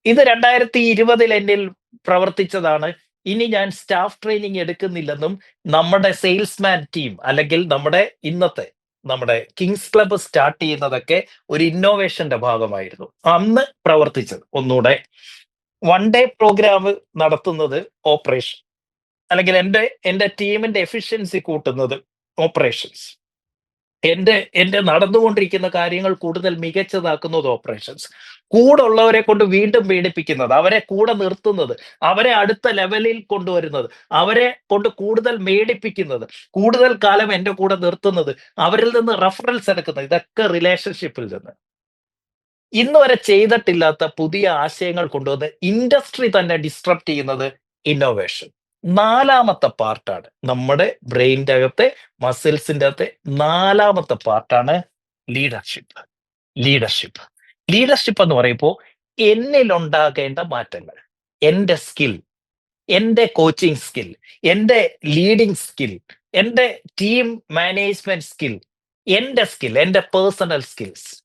ഇത് രണ്ടായിരത്തി ഇരുപതിൽ എന്നിൽ പ്രവർത്തിച്ചതാണ് ഇനി ഞാൻ സ്റ്റാഫ് ട്രെയിനിങ് എടുക്കുന്നില്ലെന്നും നമ്മുടെ സെയിൽസ്മാൻ ടീം അല്ലെങ്കിൽ നമ്മുടെ ഇന്നത്തെ നമ്മുടെ കിങ്സ് ക്ലബ്ബ് സ്റ്റാർട്ട് ചെയ്യുന്നതൊക്കെ ഒരു ഇന്നോവേഷന്റെ ഭാഗമായിരുന്നു. അന്ന് പ്രവർത്തിച്ചത് ഒന്നുകൂടെ വൺ ഡേ പ്രോഗ്രാം നടത്തുന്നത് ഓപ്പറേഷൻ അല്ലെങ്കിൽ എന്റെ എന്റെ ടീമിന്റെ എഫിഷ്യൻസി കൂട്ടുന്നത് ഓപ്പറേഷൻസ് എന്റെ എന്റെ നടന്നുകൊണ്ടിരിക്കുന്ന കാര്യങ്ങൾ കൂടുതൽ മികച്ചതാക്കുന്നത് ഓപ്പറേഷൻസ് കൂടെ ഉള്ളവരെ കൊണ്ട് വീണ്ടും പീഡിപ്പിക്കുന്നത് അവരെ കൂടെ നിർത്തുന്നത് അവരെ അടുത്ത ലെവലിൽ കൊണ്ടുവരുന്നത് അവരെ കൊണ്ട് കൂടുതൽ മേടിപ്പിക്കുന്നത് കൂടുതൽ കാലം എന്റെ കൂടെ നിർത്തുന്നത് അവരിൽ നിന്ന് റെഫറൻസ് എടുക്കുന്നത് ഇതൊക്കെ റിലേഷൻഷിപ്പിൽ നിന്ന്. ഇന്ന് വരെ ചെയ്തിട്ടില്ലാത്ത പുതിയ ആശയങ്ങൾ കൊണ്ടുവന്ന് ഇൻഡസ്ട്രി തന്നെ ഡിസ്ട്രപ്റ്റ് ചെയ്യുന്നത് ഇന്നോവേഷൻ നാലാമത്തെ പാർട്ടാണ് നമ്മുടെ ബ്രെയിന്റെ അകത്തെ മസിൽസിന്റെ അകത്തെ നാലാമത്തെ പാർട്ടാണ് ലീഡർഷിപ്പ് ലീഡർഷിപ്പ് ലീഡർഷിപ്പ് എന്ന് പറയുമ്പോൾ എന്നിലുണ്ടാകേണ്ട മാറ്റങ്ങൾ. എന്റെ സ്കിൽ എന്റെ കോച്ചിങ് സ്കിൽ എന്റെ ലീഡിങ് സ്കിൽ എന്റെ ടീം മാനേജ്മെന്റ് സ്കിൽ എന്റെ സ്കിൽ എന്റെ പേഴ്സണൽ സ്കിൽസ്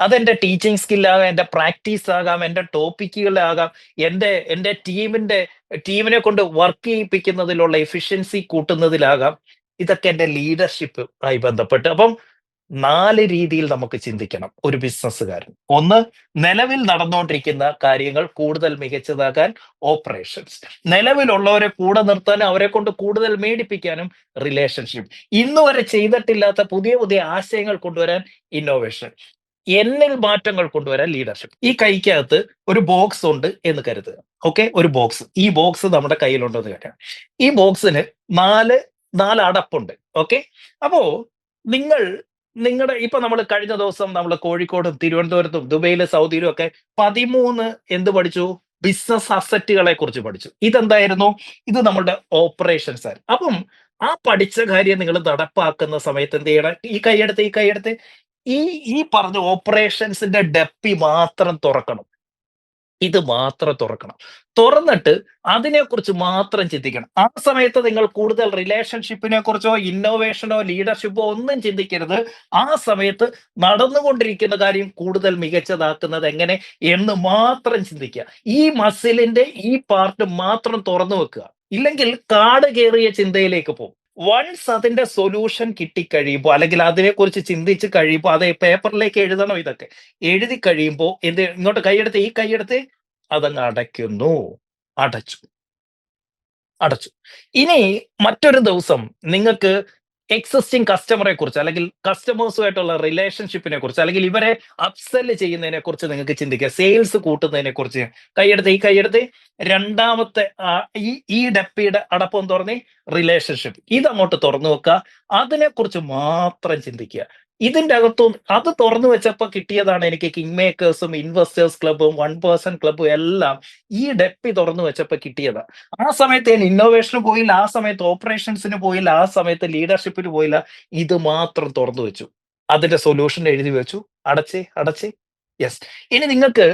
അതെന്റെ ടീച്ചിങ് സ്കില്ലാകാം എന്റെ പ്രാക്ടീസ് ആകാം എന്റെ ടോപ്പിക്കുകളാകാം എന്റെ എന്റെ ടീമിന്റെ ടീമിനെ കൊണ്ട് വർക്ക് ചെയ്യിപ്പിക്കുന്നതിലുള്ള എഫിഷ്യൻസി കൂട്ടുന്നതിലാകാം. ഇതൊക്കെ എന്റെ ലീഡർഷിപ്പ് ആയി ബന്ധപ്പെട്ട്. അപ്പം നാല് രീതിയിൽ നമുക്ക് ചിന്തിക്കണം ഒരു ബിസിനസ്സുകാരൻ. ഒന്ന് നിലവിൽ നടന്നുകൊണ്ടിരിക്കുന്ന കാര്യങ്ങൾ കൂടുതൽ മികച്ചതാക്കാൻ ഓപ്പറേഷൻസ്. നിലവിലുള്ളവരെ കൂടെ നിർത്താനും അവരെ കൊണ്ട് കൂടുതൽ മേടിപ്പിക്കാനും റിലേഷൻഷിപ്പ് ഇന്ന് വരെ ചെയ്തിട്ടില്ലാത്ത പുതിയ പുതിയ ആശയങ്ങൾ കൊണ്ടുവരാൻ ഇന്നോവേഷൻ എന്നിൽ മാറ്റങ്ങൾ കൊണ്ടുവരാൻ ലീഡർഷിപ്പ് ഈ കൈക്കകത്ത് ഒരു ബോക്സ് ഉണ്ട് എന്ന് കരുതുക. ഓക്കെ ഒരു ബോക്സ് ഈ ബോക്സ് നമ്മുടെ കയ്യിലുണ്ടെന്ന് കരുതാം ഈ ബോക്സിന് നാല് നാല് അടപ്പുണ്ട്. ഓക്കെ അപ്പോ നിങ്ങൾ നിങ്ങളുടെ ഇപ്പൊ നമ്മൾ കഴിഞ്ഞ ദിവസം നമ്മൾ കോഴിക്കോടും തിരുവനന്തപുരത്തും ദുബൈയിലും സൗദിയിലും ഒക്കെ പതിമൂന്ന് എന്ത് പഠിച്ചു? ബിസിനസ് അസറ്റുകളെ കുറിച്ച് പഠിച്ചു. ഇതെന്തായിരുന്നു? ഇത് നമ്മളുടെ ഓപ്പറേഷൻസ് ആയിരുന്നു. അപ്പം ആ പഠിച്ച കാര്യം നിങ്ങൾ നടപ്പാക്കുന്ന സമയത്ത് എന്ത് ചെയ്യണം? ഈ കൈയെടുത്ത് ഈ കൈയെടുത്ത് ഈ ഈ പറഞ്ഞ ഓപ്പറേഷൻസിന്റെ ഡെപ്പി മാത്രം തുറക്കണം. ഇത് മാത്രം തുറക്കണം. തുറന്നിട്ട് അതിനെക്കുറിച്ച് മാത്രം ചിന്തിക്കണം. ആ സമയത്ത് നിങ്ങൾ കൂടുതൽ റിലേഷൻഷിപ്പിനെ കുറിച്ചോ ഇന്നോവേഷനോ ലീഡർഷിപ്പോ ഒന്നും ചിന്തിക്കരുത്. ആ സമയത്ത് നടന്നുകൊണ്ടിരിക്കുന്ന കാര്യം കൂടുതൽ മികച്ചതാക്കുന്നത് എങ്ങനെ എന്ന് മാത്രം ചിന്തിക്കുക. ഈ മസിലിന്റെ ഈ പാർട്ട് മാത്രം തുറന്നു വെക്കുക. ഇല്ലെങ്കിൽ കാട് കയറിയ ചിന്തയിലേക്ക് പോകും. വൺസ് അതിന്റെ സൊല്യൂഷൻ കിട്ടിക്കഴിയുമ്പോൾ അല്ലെങ്കിൽ അതിനെക്കുറിച്ച് ചിന്തിച്ച് കഴിയുമ്പോൾ അത് പേപ്പറിലേക്ക് എഴുതണം ഇതൊക്കെ. എഴുതി കഴിയുമ്പോൾ എന്ത് ഇങ്ങോട്ട് കൈയെടുത്ത് ഈ കൈയെടുത്ത് അതങ്ങ് അടയ്ക്കുന്നു. അടച്ചു. അടച്ചു. ഇനി മറ്റൊരു ദിവസം നിങ്ങൾക്ക് എക്സിസ്റ്റിംഗ് കസ്റ്റമറെ കുറിച്ച് അല്ലെങ്കിൽ കസ്റ്റമേഴ്സുമായിട്ടുള്ള റിലേഷൻഷിപ്പിനെ കുറിച്ച് അല്ലെങ്കിൽ ഇവരെ അപ്സെൽ ചെയ്യുന്നതിനെ കുറിച്ച് നിങ്ങൾക്ക് ചിന്തിക്കുക സെയിൽസ് കൂട്ടുന്നതിനെ കുറിച്ച്. കൈയെടുത്ത് ഈ കൈയെടുത്ത് രണ്ടാമത്തെ ഈ ഈ ഡപ്പിയുടെ അടപ്പം തുറന്ന് റിലേഷൻഷിപ്പ് ഇത് അങ്ങോട്ട് തുറന്നു വെക്കുക. അതിനെക്കുറിച്ച് മാത്രം ചിന്തിക്കുക. ഇതിന്റെ അകത്തും അത് തുറന്നു വെച്ചപ്പോൾ കിട്ടിയതാണ് എനിക്ക് കിങ് മേക്കേഴ്സും ഇൻവെസ്റ്റേഴ്സ് ക്ലബും വൺ പേഴ്സൺ ക്ലബും എല്ലാം ഈ ഡെപ്പി തുറന്നു വെച്ചപ്പോൾ കിട്ടിയത്. ആ സമയത്ത് ഞാൻ ഇന്നോവേഷന് പോയില്ല ആ സമയത്ത് ഓപ്പറേഷൻസിന് പോയില്ല ആ സമയത്ത് ലീഡർഷിപ്പിന് പോയില്ല. ഇത് മാത്രം തുറന്നു വെച്ചു. അതിന്റെ സൊല്യൂഷൻ എഴുതി വെച്ചു. അടച്ചേ അടച്ചേ. യെസ് ഇനി നിങ്ങൾക്ക്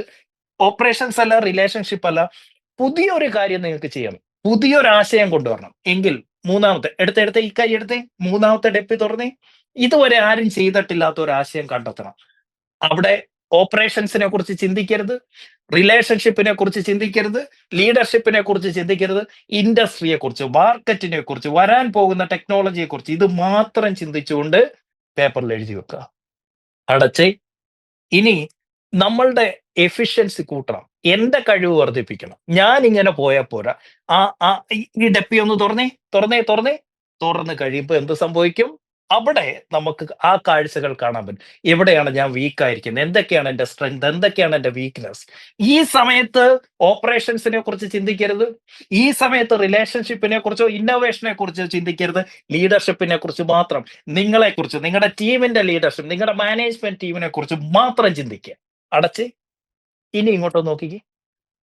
ഓപ്പറേഷൻസ് അല്ല റിലേഷൻഷിപ്പ് അല്ല പുതിയൊരു കാര്യം നിങ്ങൾക്ക് ചെയ്യണം. പുതിയൊരു ആശയം കൊണ്ടുവരണം. എങ്കിൽ മൂന്നാമത്തെ എടുത്ത് എടുത്ത് ഈ കാര്യം എടുത്തേ. മൂന്നാമത്തെ ഡെപ്പി തുറന്നേ. ഇതുവരെ ആരും ചെയ്തിട്ടില്ലാത്ത ഒരു ആശയം കണ്ടെത്തണം. അവിടെ ഓപ്പറേഷൻസിനെ കുറിച്ച് ചിന്തിക്കരുത് റിലേഷൻഷിപ്പിനെ കുറിച്ച് ചിന്തിക്കരുത് ലീഡർഷിപ്പിനെ കുറിച്ച് ചിന്തിക്കരുത് ഇൻഡസ്ട്രിയെ കുറിച്ച് മാർക്കറ്റിനെ കുറിച്ച് വരാൻ പോകുന്ന ടെക്നോളജിയെ കുറിച്ച് ഇത് മാത്രം ചിന്തിച്ചുകൊണ്ട് പേപ്പറിൽ എഴുതി വെക്കുക. അടച്ച് ഇനി നമ്മളുടെ എഫിഷ്യൻസി കൂട്ടണം. എന്റെ കഴിവ് വർദ്ധിപ്പിക്കണം. ഞാൻ ഇങ്ങനെ പോയാൽ പോരാ. ആ ഈ ഡെപ്പി ഒന്ന് തുറന്നേ തുറന്നേ തുറന്നേ. തുറന്ന് കഴിയുമ്പോൾ എന്ത് സംഭവിക്കും? അവിടെ നമുക്ക് ആ കാഴ്ചകൾ കാണാൻ പറ്റും. എവിടെയാണ് ഞാൻ വീക്ക് ആയിരിക്കുന്നത്? എന്തൊക്കെയാണ് എന്റെ സ്ട്രെങ്ത് എന്തൊക്കെയാണ് എന്റെ വീക്ക്നെസ് ഈ സമയത്ത് ഓപ്പറേഷൻസിനെ കുറിച്ച് ചിന്തിക്കരുത്. ഈ സമയത്ത് റിലേഷൻഷിപ്പിനെ കുറിച്ചോ ഇന്നോവേഷനെ കുറിച്ചോ ചിന്തിക്കരുത്. ലീഡർഷിപ്പിനെ കുറിച്ച് മാത്രം. നിങ്ങളെ കുറിച്ച് നിങ്ങളുടെ ടീമിന്റെ ലീഡർഷിപ്പ് നിങ്ങളുടെ മാനേജ്മെന്റ് ടീമിനെ കുറിച്ച് മാത്രം ചിന്തിക്കുക. അടച്ച്. ഇനി ഇങ്ങോട്ട് നോക്കിക്കേ.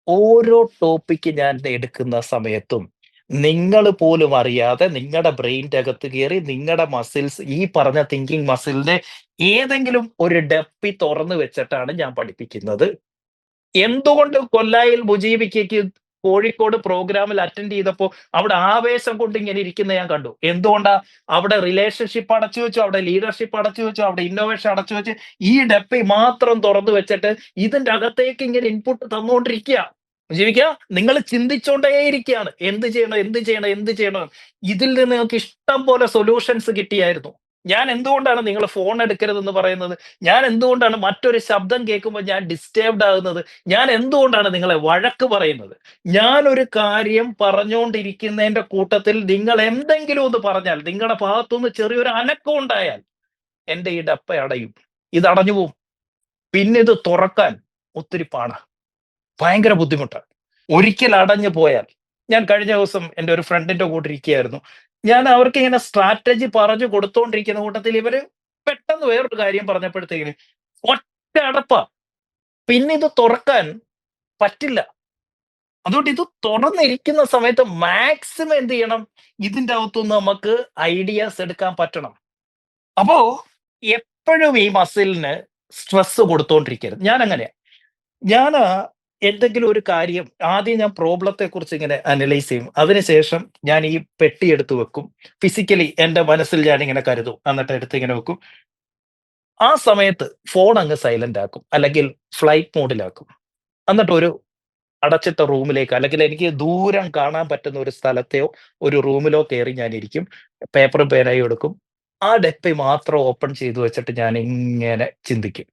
ഓരോ ടോപ്പിക്ക് ഞാൻ എടുക്കുന്ന സമയത്തും നിങ്ങൾ പോലും അറിയാതെ നിങ്ങളുടെ ബ്രെയിന്റെ അകത്ത് കയറി നിങ്ങളുടെ മസിൽസ് ഈ പറഞ്ഞ തിങ്കിങ് മസിലിന്റെ ഏതെങ്കിലും ഒരു ഡപ്പി തുറന്നു വെച്ചിട്ടാണ് ഞാൻ പഠിപ്പിക്കുന്നത്. എന്തുകൊണ്ട് കൊല്ലായിൽ മുജീബിക്ക് കോഴിക്കോട് പ്രോഗ്രാമിൽ അറ്റൻഡ് ചെയ്തപ്പോൾ അവിടെ ആവേശം കൊണ്ട് ഇങ്ങനെ ഇരിക്കുന്ന ഞാൻ കണ്ടു. എന്തുകൊണ്ടാ? അവിടെ റിലേഷൻഷിപ്പ് അടച്ചു വെച്ചു അവിടെ ലീഡർഷിപ്പ് അടച്ചു വെച്ചു അവിടെ ഇന്നോവേഷൻ അടച്ചു വെച്ച്. ഈ ഡപ്പി മാത്രം തുറന്നു വെച്ചിട്ട് ഇതിന്റെ അകത്തേക്ക് ഇങ്ങനെ ഇൻപുട്ട് തന്നുകൊണ്ടിരിക്കുക ജീവിക്കുക. നിങ്ങൾ ചിന്തിച്ചുകൊണ്ടേയിരിക്കുകയാണ് എന്ത് ചെയ്യണം? എന്ത് ചെയ്യണം? എന്ത് ചെയ്യണം? ഇതിൽ നിന്ന് നിങ്ങൾക്ക് ഇഷ്ടം പോലെ സൊല്യൂഷൻസ് കിട്ടിയായിരുന്നു. ഞാൻ എന്തുകൊണ്ടാണ് നിങ്ങൾ ഫോൺ എടുക്കരുതെന്ന് പറയുന്നത്? ഞാൻ എന്തുകൊണ്ടാണ് മറ്റൊരു ശബ്ദം കേൾക്കുമ്പോൾ ഞാൻ ഡിസ്റ്റേബ്ഡ് ആകുന്നത്? ഞാൻ എന്തുകൊണ്ടാണ് നിങ്ങളെ വഴക്ക് പറയുന്നത്? ഞാൻ ഒരു കാര്യം പറഞ്ഞുകൊണ്ടിരിക്കുന്നതിന്റെ കൂട്ടത്തിൽ നിങ്ങൾ എന്തെങ്കിലും ഒന്ന് പറഞ്ഞാൽ നിങ്ങളുടെ ഭാഗത്തുനിന്ന് ചെറിയൊരു അനക്കം ഉണ്ടായാൽ എന്റെ ഈ ഡപ്പ അടയും. ഇത് അടഞ്ഞു പോവും പിന്നെ ഇത് തുറക്കാൻ ഒത്തിരി പാടാ. ഭയങ്കര ബുദ്ധിമുട്ടാണ്. ഒരിക്കൽ അടഞ്ഞു പോയാൽ ഞാൻ കഴിഞ്ഞ ദിവസം എന്റെ ഒരു ഫ്രണ്ടിന്റെ കൂടെ ഇരിക്കുകയായിരുന്നു. ഞാൻ അവർക്ക് ഇങ്ങനെ സ്ട്രാറ്റജി പറഞ്ഞു കൊടുത്തോണ്ടിരിക്കുന്ന കൂട്ടത്തിൽ ഇവർ പെട്ടെന്ന് വേറൊരു കാര്യം പറഞ്ഞപ്പോഴത്തേക്കിന് ഒറ്റ അടപ്പ. പിന്നെ ഇത് തുറക്കാൻ പറ്റില്ല. അതുകൊണ്ട് ഇത് തുറന്നിരിക്കുന്ന സമയത്ത് മാക്സിമം എന്ത് ചെയ്യണം? ഇതിന്റെ അകത്തുനിന്ന് നമുക്ക് ഐഡിയാസ് എടുക്കാൻ പറ്റണം. അപ്പോ എപ്പോഴും ഈ മസിലിന് സ്ട്രെസ് കൊടുത്തോണ്ടിരിക്കരുത്. ഞാൻ അങ്ങനെയാ ഞാൻ എന്തെങ്കിലും ഒരു കാര്യം ആദ്യം ഞാൻ പ്രോബ്ലത്തെ കുറിച്ച് ഇങ്ങനെ അനലൈസ് ചെയ്യും. അതിനുശേഷം ഞാൻ ഈ പെട്ടി എടുത്തു വെക്കും. ഫിസിക്കലി എന്റെ മനസ്സിൽ ഞാൻ ഇങ്ങനെ കരുതും. എന്നിട്ട് എടുത്ത് ഇങ്ങനെ വെക്കും. ആ സമയത്ത് ഫോൺ അങ്ങ് സൈലന്റ് ആക്കും. അല്ലെങ്കിൽ ഫ്ലൈറ്റ് മോഡിലാക്കും എന്നിട്ട് ഒരു അടച്ചിട്ട റൂമിലേക്ക് അല്ലെങ്കിൽ എനിക്ക് ദൂരം കാണാൻ പറ്റുന്ന ഒരു സ്ഥലത്തെയോ ഒരു റൂമിലോ കയറി ഞാൻ ഇരിക്കും. പേപ്പറും പേനയും എടുക്കും. ആ ഡെപ്പി മാത്രം ഓപ്പൺ ചെയ്തു വെച്ചിട്ട് ഞാൻ ഇങ്ങനെ ചിന്തിക്കും.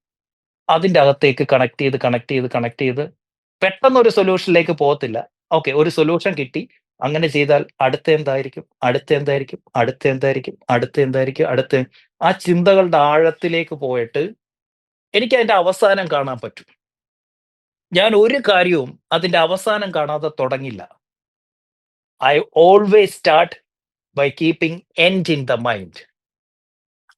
അതിന്റെ അകത്തേക്ക് കണക്ട് ചെയ്ത് കണക്ട് ചെയ്ത് കണക്ട് ചെയ്ത് പെട്ടെന്ന് ഒരു സൊല്യൂഷനിലേക്ക് പോകത്തില്ല. ഓക്കെ ഒരു സൊല്യൂഷൻ കിട്ടി. അങ്ങനെ ചെയ്താൽ അടുത്ത എന്തായിരിക്കും? അടുത്ത എന്തായിരിക്കും? അടുത്ത എന്തായിരിക്കും? അടുത്ത എന്തായിരിക്കും? അടുത്ത ആ ചിന്തകളുടെ ആഴത്തിലേക്ക് പോയിട്ട് എനിക്ക് അതിന്റെ അവസാനം കാണാൻ പറ്റും. ഞാൻ ഒരു കാര്യവും അതിന്റെ അവസാനം കാണാതെ തുടങ്ങില്ല. I always start by keeping end in the mind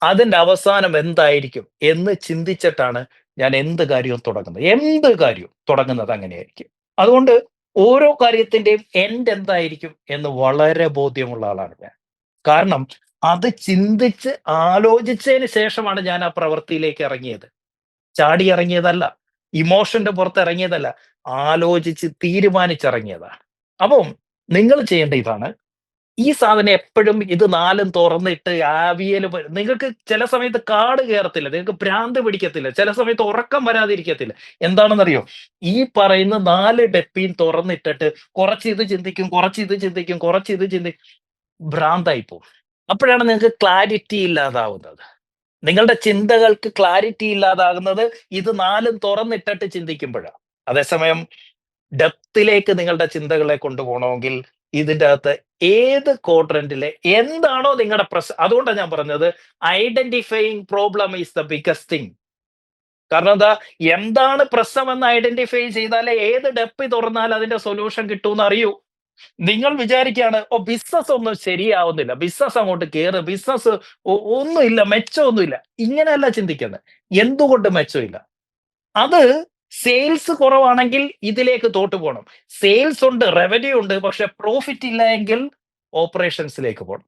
അതിന്റെ അവസാനം എന്തായിരിക്കും എന്ന് ചിന്തിച്ചിട്ടാണ് ഞാൻ എന്ത് കാര്യവും തുടങ്ങുന്നത്? എന്ത് കാര്യവും തുടങ്ങുന്നത് അങ്ങനെയായിരിക്കും. അതുകൊണ്ട് ഓരോ കാര്യത്തിന്റെയും എൻഡ് എന്തായിരിക്കും എന്ന് വളരെ ബോധ്യമുള്ള ആളാണ് ഞാൻ. കാരണം അത് ചിന്തിച്ച് ആലോചിച്ചതിന് ശേഷമാണ് ഞാൻ ആ പ്രവൃത്തിയിലേക്ക് ഇറങ്ങിയത്. ചാടി ഇറങ്ങിയതല്ല ഇമോഷന്റെ പുറത്ത് ഇറങ്ങിയതല്ല ആലോചിച്ച് തീരുമാനിച്ചിറങ്ങിയതാണ്. അപ്പം നിങ്ങൾ ചെയ്യേണ്ട ഇതാണ് ഈ സാധനം എപ്പോഴും ഇത് നാലും തുറന്നിട്ട് ആവിയൽ നിങ്ങൾക്ക് ചില സമയത്ത് കാട് കയറത്തില്ല നിങ്ങൾക്ക് ഭ്രാന്ത് പിടിക്കത്തില്ല ചില സമയത്ത് ഉറക്കം വരാതിരിക്കത്തില്ല. എന്താണെന്നറിയോ? ഈ പറയുന്ന നാല് ഡെപ്പിയും തുറന്നിട്ടിട്ട് കുറച്ച് ഇത് ചിന്തിക്കും കുറച്ച് ഇത് ചിന്തിക്കും കുറച്ച് ഇത് ചിന്തിക്കും ഭ്രാന്തായി പോകും അപ്പോഴാണ് നിങ്ങൾക്ക് ക്ലാരിറ്റി ഇല്ലാതാവുന്നത്. നിങ്ങളുടെ ചിന്തകൾക്ക് ക്ലാരിറ്റി ഇല്ലാതാകുന്നത് ഇത് നാലും തുറന്നിട്ടിട്ട് ചിന്തിക്കുമ്പോഴാണ് അതേസമയം ഡെപ്തിലേക്ക് നിങ്ങളുടെ ചിന്തകളെ കൊണ്ടുപോകണമെങ്കിൽ ഇതിന്റെ അകത്ത് ഏത് ക്വാഡ്രന്റിലെ എന്താണോ നിങ്ങളുടെ പ്രശ്നം അതുകൊണ്ടാണ് ഞാൻ പറഞ്ഞത് identifying problem is the biggest thing കാരണം എന്താ എന്താണ് പ്രശ്നം എന്ന് ഐഡന്റിഫൈ ചെയ്താലേ ഏത് ഡെപ്പി തുറന്നാൽ അതിന്റെ സൊല്യൂഷൻ കിട്ടുമെന്ന് അറിയൂ. നിങ്ങൾ വിചാരിക്കുകയാണ് ഓ ബിസിനസ് ഒന്നും ശരിയാവുന്നില്ല ബിസിനസ് അങ്ങോട്ട് കയറ് ബിസിനസ് ഒന്നുമില്ല മെച്ചമൊന്നുമില്ല. ഇങ്ങനെയല്ല ചിന്തിക്കുന്നത് എന്തുകൊണ്ട് മെച്ചമില്ല? അത് സെയിൽസ് കുറവാണെങ്കിൽ ഇതിലേക്ക് തോട്ടു പോകണം സെയിൽസ് ഉണ്ട് റവന്യൂ ഉണ്ട് പക്ഷെ പ്രോഫിറ്റ് ഇല്ല എങ്കിൽ ഓപ്പറേഷൻസിലേക്ക് പോകണം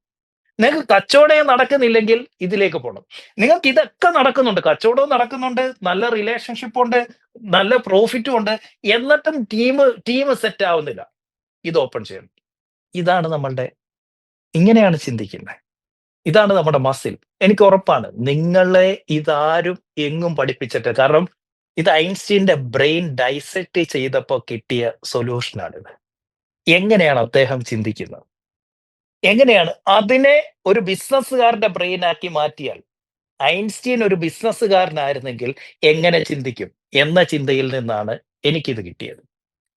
നിങ്ങൾക്ക് കച്ചവടം നടക്കുന്നില്ലെങ്കിൽ ഇതിലേക്ക് പോകണം നിങ്ങൾക്ക് ഇതൊക്കെ നടക്കുന്നുണ്ട്. കച്ചവടവും നടക്കുന്നുണ്ട് നല്ല റിലേഷൻഷിപ്പ് ഉണ്ട് നല്ല പ്രോഫിറ്റും ഉണ്ട്. എന്നിട്ടും ടീം ടീം സെറ്റ് ആവുന്നില്ല. ഇത് ഓപ്പൺ ചെയ്യണം. ഇതാണ് നമ്മളുടെ ഇങ്ങനെയാണ് ചിന്തിക്കുന്നത്. ഇതാണ് നമ്മുടെ മസിൽ എനിക്ക് ഉറപ്പാണ്. നിങ്ങളെ ഇതാരും എങ്ങും പഠിപ്പിച്ചിട്ട് കാരണം ഇത് ഐൻസ്റ്റീന്റെ ബ്രെയിൻ ഡൈസെക്ട് ചെയ്തപ്പോൾ കിട്ടിയ സൊല്യൂഷനാണിത്. എങ്ങനെയാണ് അദ്ദേഹം ചിന്തിക്കുന്നത്? എങ്ങനെയാണ് അതിനെ ഒരു ബിസിനസ്സുകാരന്റെ ബ്രെയിനാക്കി മാറ്റിയാൽ ഐൻസ്റ്റീൻ ഒരു ബിസിനസ്സുകാരനായിരുന്നെങ്കിൽ എങ്ങനെ ചിന്തിക്കും എന്ന ചിന്തയിൽ നിന്നാണ് എനിക്കിത് കിട്ടിയത്.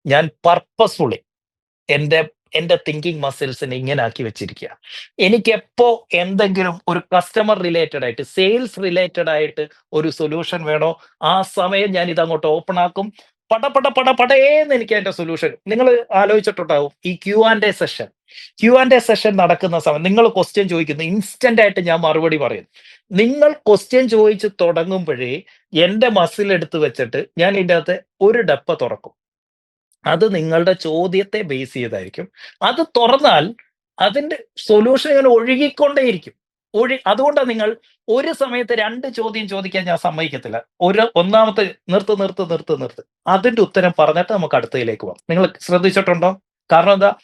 ഞാൻ പർപ്പസ്ഫുള്ളി എന്റെ എന്റെ തിങ്കിങ് മസിൽസിനെ ഇങ്ങനെ ആക്കി വെച്ചിരിക്കുക എനിക്ക് എപ്പോ എന്തെങ്കിലും ഒരു കസ്റ്റമർ റിലേറ്റഡ് ആയിട്ട് സെയിൽസ് റിലേറ്റഡ് ആയിട്ട് ഒരു സൊല്യൂഷൻ വേണോ ആ സമയം ഞാൻ ഇത് അങ്ങോട്ട് ഓപ്പൺ ആക്കും. പട പട പട എനിക്ക് അതിന്റെ സൊല്യൂഷൻ നിങ്ങൾ ആലോചിച്ചിട്ടുണ്ടാവും ഈ Q and A session Q and A session നടക്കുന്ന സമയം നിങ്ങൾ ക്വസ്റ്റ്യൻ ചോദിക്കുന്നു ഇൻസ്റ്റന്റ് ആയിട്ട് ഞാൻ മറുപടി പറയും. നിങ്ങൾ ക്വസ്റ്റ്യൻ ചോദിച്ച് തുടങ്ങുമ്പോഴേ എന്റെ മസിൽ എടുത്ത് വെച്ചിട്ട് ഞാൻ ഇതിന്റെ അകത്ത് ഒരു ഡപ്പ തുറക്കും. അത് നിങ്ങളുടെ ചോദ്യത്തെ ബേസ് ചെയ്തായിരിക്കും. അത് തുറന്നാൽ അതിന്റെ സൊല്യൂഷൻ ഇങ്ങനെ ഒഴുകിക്കൊണ്ടേയിരിക്കും. ഒഴി അതുകൊണ്ടാണ് നിങ്ങൾ ഒരു സമയത്ത് രണ്ട് ചോദ്യം ചോദിക്കാൻ ഞാൻ സമ്മതിക്കത്തില്ല. ഒരു ഒന്നാമത്തെ നിർത്ത് നിർത്ത് നിർത്ത് നിർത്ത്. അതിന്റെ ഉത്തരം പറഞ്ഞിട്ട് നമുക്ക് അടുത്തതിലേക്ക് പോകാം. നിങ്ങൾ ശ്രദ്ധിച്ചിട്ടുണ്ടോ? കാരണം എന്താ?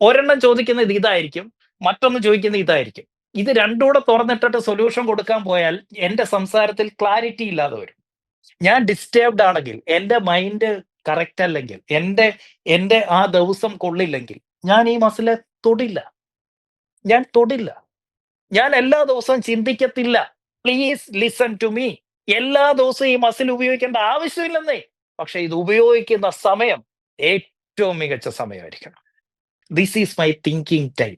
ഒരെണ്ണം ചോദിക്കുന്നത് ഇതായിരിക്കും മറ്റൊന്ന് ചോദിക്കുന്നത് ഇതായിരിക്കും. ഇത് രണ്ടുകൂടെ തുറന്നിട്ടിട്ട് സൊല്യൂഷൻ കൊടുക്കാൻ പോയാൽ എന്റെ സംസാരത്തിൽ ക്ലാരിറ്റി ഇല്ലാതെ വരും. ഞാൻ ഡിസ്റ്റേബ്ഡ് ആണെങ്കിൽ എന്റെ മൈൻഡ് കറക്റ്റ് അല്ലെങ്കിൽ. എന്റെ എന്റെ ആ ദിവസം കൊള്ളില്ലെങ്കിൽ ഞാൻ ഈ മസിലെ തൊടില്ല. ഞാൻ തൊടില്ല. ഞാൻ എല്ലാ ദിവസവും ചിന്തിക്കത്തില്ല. പ്ലീസ് ലിസൺ ടു മീ എല്ലാ ദിവസവും ഈ മസിൽ ഉപയോഗിക്കേണ്ട ആവശ്യമില്ലെന്നേ. പക്ഷെ ഇത് ഉപയോഗിക്കുന്ന സമയം ഏറ്റവും മികച്ച സമയമായിരിക്കണം. This is my thinking time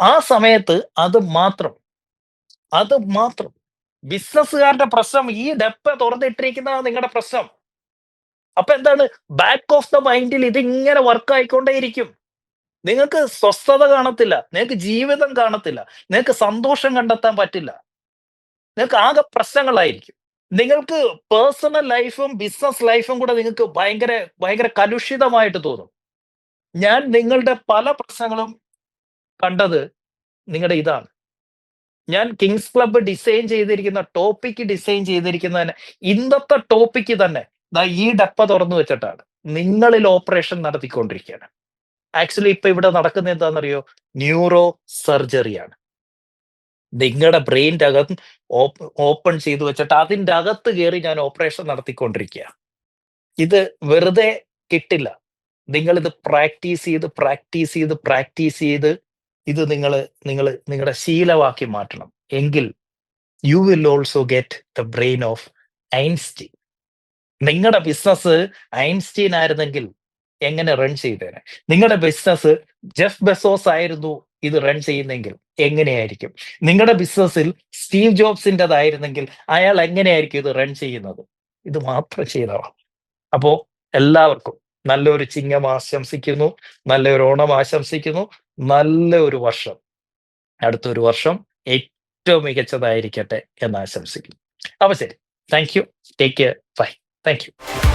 ആ സമയത്ത് അത് മാത്രം അത് മാത്രം. ബിസിനസ്സുകാരുടെ പ്രശ്നം ഈ ഡെപ്പ തുറന്നിട്ടിരിക്കുന്നതാണ് നിങ്ങളുടെ പ്രശ്നം. അപ്പൊ എന്താണ്? ബാക്ക് ഓഫ് ദ മൈൻഡിൽ ഇതിങ്ങനെ വർക്ക് ആയിക്കൊണ്ടേയിരിക്കും. നിങ്ങൾക്ക് സ്വസ്ഥത കാണത്തില്ല നിങ്ങൾക്ക് ജീവിതം കാണത്തില്ല നിങ്ങൾക്ക് സന്തോഷം കണ്ടെത്താൻ പറ്റില്ല. നിങ്ങൾക്ക് ആകെ പ്രശ്നങ്ങളായിരിക്കും. നിങ്ങൾക്ക് പേഴ്സണൽ ലൈഫും ബിസിനസ് ലൈഫും കൂടെ നിങ്ങൾക്ക് ഭയങ്കര ഭയങ്കര കലുഷിതമായിട്ട് തോന്നും. ഞാൻ നിങ്ങളുടെ പല പ്രശ്നങ്ങളും കണ്ടത് നിങ്ങളുടെ ഇതാണ്. ഞാൻ കിങ്സ് ക്ലബ്ബ് ഡിസൈൻ ചെയ്തിരിക്കുന്ന ടോപ്പിക്ക് ഡിസൈൻ ചെയ്തിരിക്കുന്നതിന് ഇന്നത്തെ ടോപ്പിക്ക് തന്നെ ഈ ഡപ്പ തുറന്നു വെച്ചിട്ടാണ് നിങ്ങളിൽ ഓപ്പറേഷൻ നടത്തിക്കൊണ്ടിരിക്കുകയാണ് ആക്ച്വലി ഇപ്പൊ ഇവിടെ നടക്കുന്ന എന്താണെന്നറിയോ? ന്യൂറോ സർജറിയാണ് നിങ്ങളുടെ ബ്രെയിന്റെ അകത്ത് ഓപ്പൺ ചെയ്തു വെച്ചിട്ട് അതിന്റെ അകത്ത് കയറി ഞാൻ ഓപ്പറേഷൻ നടത്തിക്കൊണ്ടിരിക്കുക ഇത് വെറുതെ കിട്ടില്ല. നിങ്ങളിത് പ്രാക്ടീസ് ചെയ്ത് പ്രാക്ടീസ് ചെയ്ത് പ്രാക്ടീസ് ചെയ്ത് ഇത് നിങ്ങൾ നിങ്ങൾ നിങ്ങളുടെ ശീലമാക്കി മാറ്റണം. എങ്കിൽ you will also get the brain of Einstein നിങ്ങളുടെ ബിസിനസ് ഐൻസ്റ്റീൻ ആയിരുന്നെങ്കിൽ എങ്ങനെ റൺ ചെയ്തേനെ? നിങ്ങളുടെ ബിസിനസ് ജെഫ് ബെസോസ് ആയിരുന്നു ഇത് റൺ ചെയ്യുന്നെങ്കിൽ എങ്ങനെയായിരിക്കും? നിങ്ങളുടെ ബിസിനസ്സിൽ സ്റ്റീവ് ജോബ്സിന്റെതായിരുന്നെങ്കിൽ അയാൾ എങ്ങനെയായിരിക്കും ഇത് റൺ ചെയ്യുന്നത്? ഇത് മാത്രം ചെയ്തതാണ് അപ്പോ എല്ലാവർക്കും നല്ലൊരു ചിങ്ങം ആശംസിക്കുന്നു നല്ലൊരു ഓണം ആശംസിക്കുന്നു നല്ലൊരു വർഷം. അടുത്തൊരു വർഷം ഏറ്റവും മികച്ചതായിരിക്കട്ടെ എന്ന് ആശംസിക്കുന്നു. അപ്പൊ ശരി. Thank you take care bye thank you